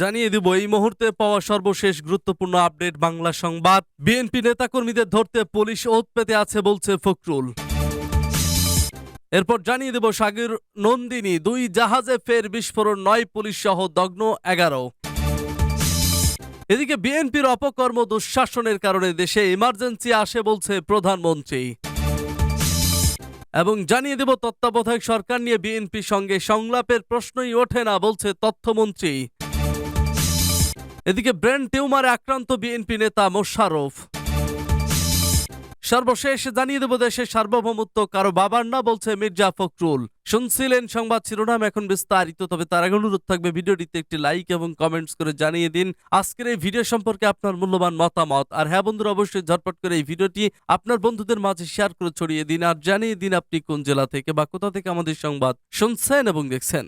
জানিয়ে দিব, এই মুহূর্তে পাওয়া সর্বশেষ গুরুত্বপূর্ণ আপডেট বাংলা সংবাদ। বিএনপি নেতাকর্মীদের ধরতে পুলিশ ওত পেতে আছে, বলছে ফখরুল। এরপর জানিয়ে দেব, সাগর নন্দিনী, দুই জাহাজে ফের বিস্ফোরণ, নয় পুলিশ সহ দগ্ন এগারো। এদিকে বিএনপির অপকর্ম দুঃশাসনের কারণে দেশে ইমার্জেন্সি আসে, বলছে প্রধানমন্ত্রী। এবং জানিয়ে দেব, তত্ত্বাবধায়ক সরকার নিয়ে বিএনপির সঙ্গে সংলাপের প্রশ্নই ওঠে না, বলছে তথ্যমন্ত্রী। এদিকে ব্রেন টিউমারে আক্রান্ত বিএনপি নেতা মোশারফ সর্বশেষ জানিয়ে দেব দেশের সার্বভৌমত্ব, কারও বাবার না বলছে মির্জা ফখরুল। শুনছিলেন সংবাদ শিরোনাম, এখন বিস্তারিত, তবে তার আগে অনুরোধ থাকবে ভিডিওটিতে একটি লাইক এবং কমেন্টস করে জানিয়ে দিন। আজকের এই ভিডিও সম্পর্কে আপনার মূল্যবান মতামত। আর হ্যাঁ বন্ধুরা, অবশ্যই ঝটপট করে এই ভিডিওটি আপনার বন্ধুদের মাঝে শেয়ার করে ছড়িয়ে দিন। আর জানিয়ে দিন আপনি কোন জেলা থেকে বা কোথা থেকে আমাদের সংবাদ শুনছেন এবং দেখছেন।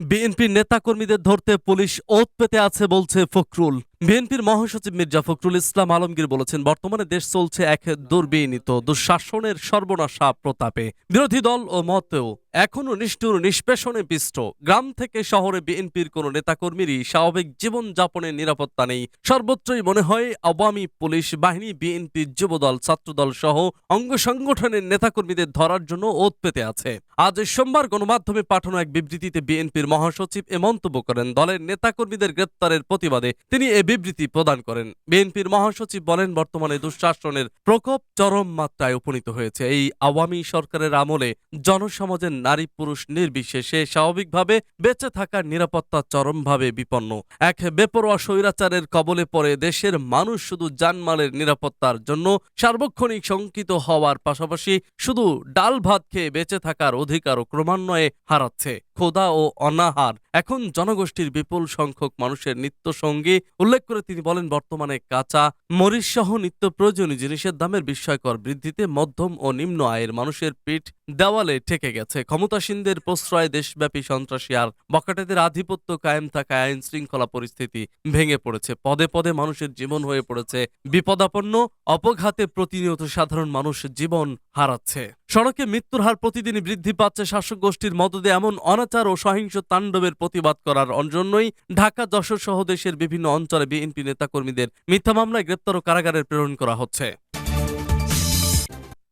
বিএনপির নেতাকর্মীদের ধরতে পুলিশ ওত পেতে আছে বলছে ফখরুল। বিএনপির মহাসচিব মির্জা ফখরুল ইসলাম আলমগীর বলেছেন, বর্তমানে দেশ চলছে এক দুর্বিনীত, দুঃশাসনের সর্বনাশা প্রতাপে। বিরোধী দল ও মতেও এখনও নিষ্ঠুর, নিষ্পেষণে পিষ্ট। গ্রাম থেকে শহরে বিএনপির কোন নেতাকর্মীরই স্বাভাবিক জীবন যাপনের নিরাপত্তা নেই। সর্বত্রই মনে হয়, আওয়ামী পুলিশ বাহিনী বিএনপির যুবদল, ছাত্রদল সহ অঙ্গ সংগঠনের নেতাকর্মীদের ধরার জন্য ওত পেতে আছে। আজ সোমবার গণমাধ্যমে পাঠানো এক বিবৃতিতে বিএনপির মহাসচিব এ মন্তব্য করেন, দলের নেতাকর্মীদের গ্রেপ্তারের প্রতিবাদে তিনি এ বিবৃতি প্রদান করেন। বিএনপির মহাসচিব বলেন, বর্তমানে দুঃশাসনের প্রকোপ চরম মাত্রায় উপনীত হয়েছে। এই আওয়ামী সরকারের আমলে জনসমাজের নারী পুরুষ নির্বিশেষে স্বাভাবিকভাবে বেঁচে থাকার নিরাপত্তা চরমভাবে বিপন্ন। এক বেপরোয়া স্বৈরাচারের কবলে পড়ে দেশের মানুষ শুধু জানমালের নিরাপত্তার জন্য সার্বক্ষণিক শঙ্কিত হওয়ার পাশাপাশি শুধু ডাল ভাত খেয়ে বেঁচে থাকার অধিকারও ক্রমান্বয়ে হারাচ্ছে। ক্ষুধা ও অনাহার। এখন জনগোষ্ঠীর বিপুল সংখ্যক মানুষের নিত্য সঙ্গী উল্লেখ করে তিনি বলেন, বর্তমানে কাঁচা মরিচ সহ নিত্য প্রয়োজনীয় জিনিসের দামের বিস্ময়কর বৃদ্ধিতে মধ্যম ও নিম্ন আয়ের মানুষের পিঠ দেওয়ালে ঠেকে গেছে। ক্ষমতাসীনদের প্রশ্রয় দেশব্যাপী সন্ত্রাসী আর বকাটেদের আধিপত্য কায়েম থাকায় আইন শৃঙ্খলা পরিস্থিতি ভেঙে পড়েছে। পদে পদে মানুষের জীবন হয়ে পড়েছে। বিপদাপন্ন, অপঘাতে প্রতিনিয়ত সাধারণ মানুষ জীবন হারাচ্ছে। সড়কে মৃত্যুর হার প্রতিদিনই বৃদ্ধি পাচ্ছে। শাসক গোষ্ঠীর মদদে এমন অনাচার ও সহিংস তাণ্ডবের প্রতিবাদ করার জন্যই ঢাকা, যশোর সহ দেশের বিভিন্ন অঞ্চলে বিএনপি নেতাকর্মীদের মিথ্যা মামলায় গ্রেপ্তার ও কারাগারে প্রেরণ করা হচ্ছে।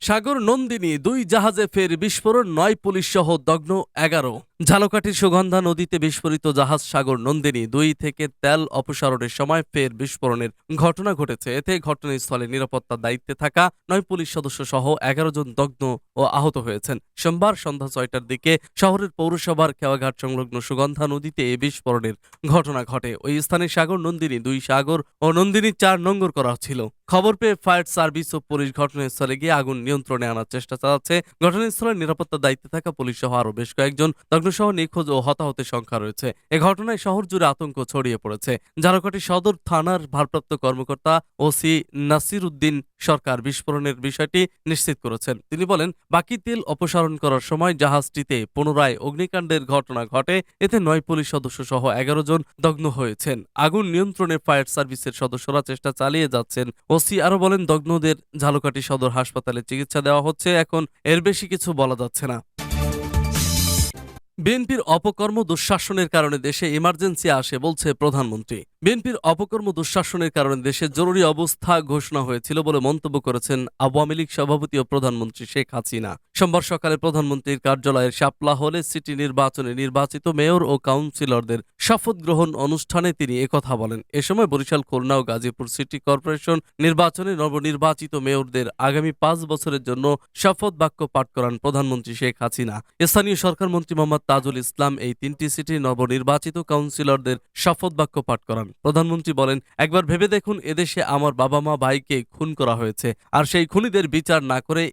সাগর নন্দিনী দুই জাহাজে ফের বিস্ফোরণ নয় পুলিশ সহ দগ্ন এগারো। ঝালকাঠির সুগন্ধা নদীতে বিস্ফোরিত জাহাজ সাগর নন্দিনী দুই থেকে তেল অপসারণের সময় ফের বিস্ফোরণের ঘটনা ঘটেছে। এতে ঘটনাস্থলে নিরাপত্তার দায়িত্বে থাকা নয় পুলিশ সদস্য সহ এগারো জন দগ্ন ও আহত হয়েছেন। সোমবার সন্ধ্যা ছয়টার দিকে শহরের পৌরসভার খেওয়াঘাট সংলগ্ন সুগন্ধা নদীতে এই বিস্ফোরণের ঘটনা ঘটে। ওই স্থানে সাগর নন্দিনী, দুই সাগর ও নন্দিনী চার নম্বর করা ছিল খবর পেয়ে ফায়ার সার্ভিস ও পুলিশ ঘটনাস্থলে গিয়ে আগুন নিয়ন্ত্রণে আনার চেষ্টা চালাচ্ছে। ঘটনাস্থলে নিরাপত্তার দায়িত্বে থাকা পুলিশ সহ আরও বেশ কয়েকজন দগ্নসহ নিখোঁজ ও হতাহতের সংখ্যা রয়েছে। এ ঘটনায় শহর জুড়ে আতঙ্ক ছড়িয়ে পড়েছে। ঝালকাঠি সদর থানার ভারপ্রাপ্ত কর্মকর্তা ওসি নাসির উদ্দিন সরকার বিস্ফোরণের বিষয়টি নিশ্চিত করেছেন। তিনি বলেন, বাকি তেল অপসারণ করার সময় জাহাজটিতে পুনরায় অগ্নিকাণ্ডের ঘটনা ঘটে। এতে নয় পুলিশ সদস্য সহ এগারো জন দগ্ন হয়েছেন। আগুন নিয়ন্ত্রণে ফায়ার সার্ভিসের সদস্যরা চেষ্টা চালিয়ে যাচ্ছেন। ওসি আরও বলেন, দগ্নদের ঝালকাঠি সদর হাসপাতালে চিকিৎসা দেওয়া হচ্ছে। এখন এর বেশি কিছু বলা যাচ্ছে না। বিএনপির অপকর্ম দুঃশাসনের কারণে দেশে ইমার্জেন্সি আসে বলছে প্রধানমন্ত্রী। বিএনপির অপকর্ম দুঃশাসনের কারণে দেশে জরুরি অবস্থা ঘোষণা হয়েছিল বলে মন্তব্য করেছেন আওয়ামী লীগ সভাপতি ও প্রধানমন্ত্রী শেখ হাসিনা। সোমবার সকালে প্রধানমন্ত্রীর কার্যালয়ের শাপলা হলে সিটি নির্বাচনে নির্বাচিত মেয়র ও কাউন্সিলরদের শপথ গ্রহণ অনুষ্ঠানে তিনি একথা বলেন। এ সময় বরিশাল, খুলনা ও গাজীপুর সিটি কর্পোরেশন নির্বাচনে নবনির্বাচিত মেয়রদের আগামী পাঁচ বছরের জন্য শপথ বাক্য পাঠ করান প্রধানমন্ত্রী শেখ হাসিনা। স্থানীয় সরকার মন্ত্রী মোহাম্মদ তাজুল ইসলাম এই তিনটি সিটির নবনির্বাচিত কাউন্সিলরদের শপথ বাক্য পাঠ করান। প্রধানমন্ত্রী বলেন, একবার ভেবে দেখুন, এদেশে আমার বাবা মা ভাইকে খুন করা হয়েছে। আর সেই খুনিদের বিচার না করে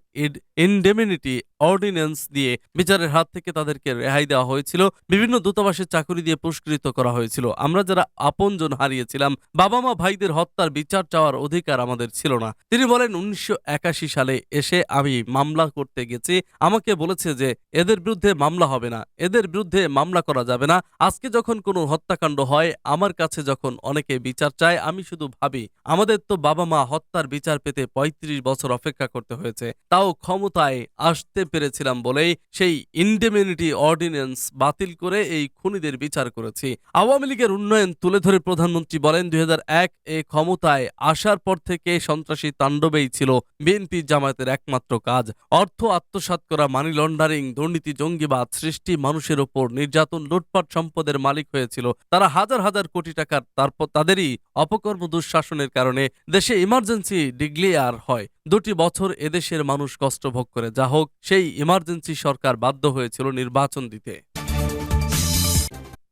ইনডেমিনিটি অর্ডিন্যান্স দিয়ে বিচারের হাত থেকে তাদেরকে রেহাই দেওয়া হয়েছিল। বিভিন্ন দূতাবাসের চাকরি দিয়ে পুরস্কৃত করা হয়েছিল। আমরা যারা আপনজন হারিয়েছিলাম বাবা মা ভাইদের হত্যার বিচার চাওয়ার অধিকার আমাদের ছিল না। তিনি বলেন, উনিশশো একাশি সালে এসে আমি মামলা করতে গেছি। আমাকে বলেছে যে, এদের বিরুদ্ধে মামলা হবে না। এদের বিরুদ্ধে মামলা করা যাবে না। আজকে যখন কোনো হত্যাকাণ্ড হয়, আমার কাছে যখন অনেকে বিচার চায়, আমি শুধু ভাবি, আমাদের তো বাবা মা হত্যার বিচার পেতে ৩৫ বছর অপেক্ষা করতে হয়েছে। তাও ক্ষমতায় আসতে পেরেছিলাম বলেই সেই ইন্ডেমিনিটি অর্ডিন্যান্স বাতিল করে এই খুনিদের বিচার করেছি। আওয়ামী লীগের উন্নয়ন তুলে ধরে প্রধানমন্ত্রী বলেন, দুই হাজার এক এ ক্ষমতায় আসার পর থেকে সন্ত্রাসী তাণ্ডবেই ছিল বিএনপি জামায়াতের একমাত্র কাজ। অর্থ আত্মসাৎ করা মানি লন্ডারিং দুর্নীতি, জঙ্গিবাদ সৃষ্টি মানুষের ওপর নির্যাতন, লুটপাট সম্পদের মালিক হয়েছিল। তারা হাজার হাজার কোটি টাকার তারপর তাদেরই অপকর্ম দুঃশাসনের কারণে দেশে ইমার্জেন্সি ডিগ্লিয়ার হয়। দুটি বছর এদেশের মানুষ কষ্ট ভোগ করে। যা হোক, সেই ইমার্জেন্সি সরকার বাধ্য হয়েছিল নির্বাচন দিতে।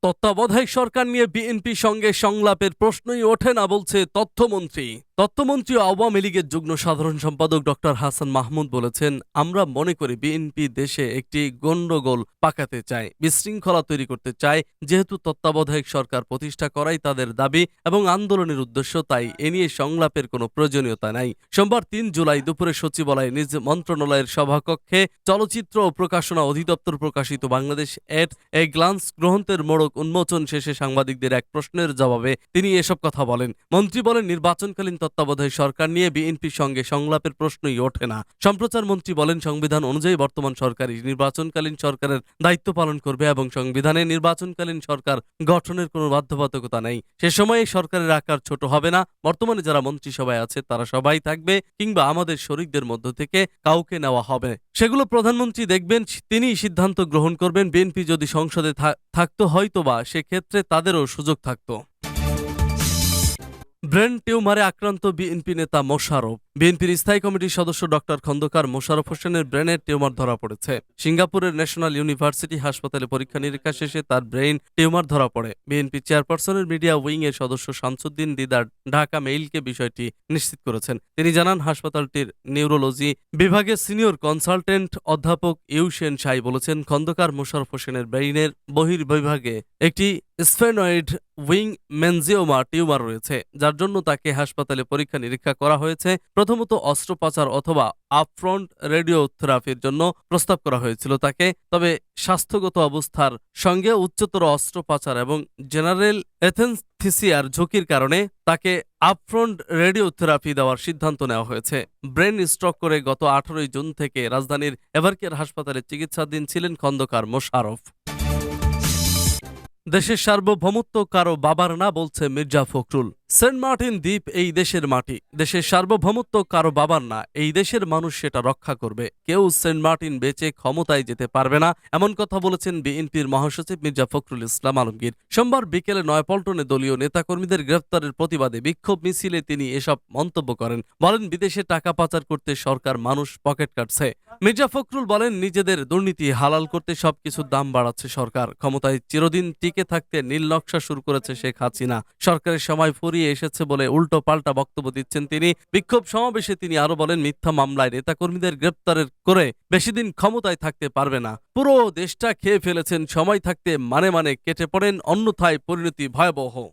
তত্ত্বাবধায়ক সরকার নিয়ে বিএনপি সঙ্গে সংলাপের প্রশ্নই ওঠে না বলছে তথ্যমন্ত্রী। তথ্যমন্ত্রী আওয়ামী লীগের যুগ্ম সাধারণ সম্পাদক ডক্টর হাসান মাহমুদ বলেছেন, আমরা মনে করি বিএনপি দেশে একটি গণ্ডগোল পাকাতে চায়, বিশৃঙ্খলা তৈরি করতে চায়। যেহেতু তত্ত্বাবধায়ক সরকার প্রতিষ্ঠা করাই তাদের দাবি এবং আন্দোলনের উদ্দেশ্য তাই এ নিয়ে সংলাপের কোনো প্রয়োজনীয়তা নাই। সোমবার তিন জুলাই দুপুরে সচিবালয়ে নিজ মন্ত্রণালয়ের সভাকক্ষে চলচ্চিত্র ও প্রকাশনা অধিদপ্তর প্রকাশিত বাংলাদেশ এট এ গ্লান্স গ্রহন্তের মোড়ক উন্মোচন শেষে সাংবাদিকদের এক প্রশ্নের জবাবে তিনি এসব কথা বলেন। মন্ত্রী বলেন, নির্বাচনকালীন তত্ত্বাবধায়ক সরকার নিয়ে বিএনপির সঙ্গে সংলাপের প্রশ্নই ওঠে না। সম্প্রচার মন্ত্রী বলেন, সংবিধান অনুযায়ী বর্তমান সরকারই নির্বাচনকালীন সরকারের দায়িত্ব পালন করবে এবং সংবিধানে নির্বাচনকালীন সরকার গঠনের কোনো বাধ্যবাধকতা নেই। সে সময়ে সরকারের আকার ছোট হবে না। বর্তমানে যারা মন্ত্রিসভায় আছে, তারা সবাই থাকবে কিংবা আমাদের শরিকদের মধ্য থেকে কাউকে নেওয়া হবে। সেগুলো প্রধানমন্ত্রী দেখবেন, তিনিই সিদ্ধান্ত গ্রহণ করবেন। বিএনপি যদি সংসদে থাকতো হয়তোবা সেক্ষেত্রে তাদেরও সুযোগ থাকতো। ব্রেন টিউমারে আক্রান্ত বিএনপি নেতা মোশারফ বিএনপির স্থায়ী কমিটির সদস্য ডক্টর খন্দকার মোশারফ হোসেনের ব্রেনের টিউমার ধরা পড়েছে। সিঙ্গাপুরের ন্যাশনাল ইউনিভার্সিটি হাসপাতালে পরীক্ষা নিরীক্ষা শেষে তার ব্রেইন টিউমার ধরা পড়ে। বিএনপি চেয়ারপারসনের মিডিয়া উইং এর সদস্য শামসুদ্দিন দিদার ঢাকা মেইলকে বিষয়টি নিশ্চিত করেছেন। তিনি জানান, হাসপাতালটির নিউরোলজি বিভাগের সিনিয়র কনসালটেন্ট অধ্যাপক ইউসেন সাই বলেছেন, খন্দকার মোশারফ হোসেনের ব্রেইনের বহির্বিভাগে একটি স্ফেনয়েড উইং মেনজিওমা টিউমার রয়েছে, যার জন্য তাকে হাসপাতালে পরীক্ষা নিরীক্ষা করা হয়েছে। প্রথমত অস্ত্রোপচার অথবা আপফ্রন্ট রেডিওথেরাপির জন্য প্রস্তাব করা হয়েছিল তাকে। তবে স্বাস্থ্যগত অবস্থার সঙ্গে উচ্চতর অস্ত্রোপচার এবং জেনারেল এথেন্সিসিয়ার ঝুঁকির কারণে তাকে আপফ্রন্ট রেডিওথেরাপি দেওয়ার সিদ্ধান্ত নেওয়া হয়েছে। ব্রেন স্ট্রোক করে গত আঠারোই জুন থেকে রাজধানীর এভারকেয়ার হাসপাতালে চিকিৎসাধীন ছিলেন খন্দকার মোশারফ দেশের সার্বভৌমত্ব কারও বাবার না বলছে মির্জা ফখরুল। সেন্ট মার্টিন দ্বীপ এই দেশের মাটি। দেশের সার্বভৌমত্ব কারও বাবার না, এই দেশের মানুষ সেটা রক্ষা করবে। কেউ সেন্ট মার্টিন বেচে ক্ষমতায় যেতে পারবে না, এমন কথা বলেছেন বিএনপির মহাসচিব মির্জা ফখরুল ইসলাম আলমগীর। সোমবার বিকেলে নয়পল্টনে দলীয় নেতাকর্মীদের গ্রেফতারের প্রতিবাদে বিক্ষোভ মিছিলে তিনি এসব মন্তব্য করেন। বলেন, বিদেশে টাকা পাচার করতে সরকার মানুষ পকেট কাটছে। মির্জা ফখরুল বলেন, নিজেদের দুর্নীতি হালাল করতে সবকিছুর দাম বাড়াচ্ছে সরকার। ক্ষমতায় চিরদিন টিকে থাকতে নীল নকশা শুরু করেছে শেখ হাসিনা। সরকারের সময় ফুরিয়ে এসেছে বলে উল্টো পাল্টা বক্তব্য দিচ্ছেন তিনি। বিক্ষোভ সমাবেশে তিনি আরও বলেন, মিথ্যা মামলায় নেতাকর্মীদের গ্রেপ্তারের করে বেশি দিন ক্ষমতায় থাকতে পারবে না। পুরো দেশটা খেয়ে ফেলেছেন, সময় থাকতে মানে মানে কেটে পড়েন, অন্যথায় পরিণতি ভয়াবহ।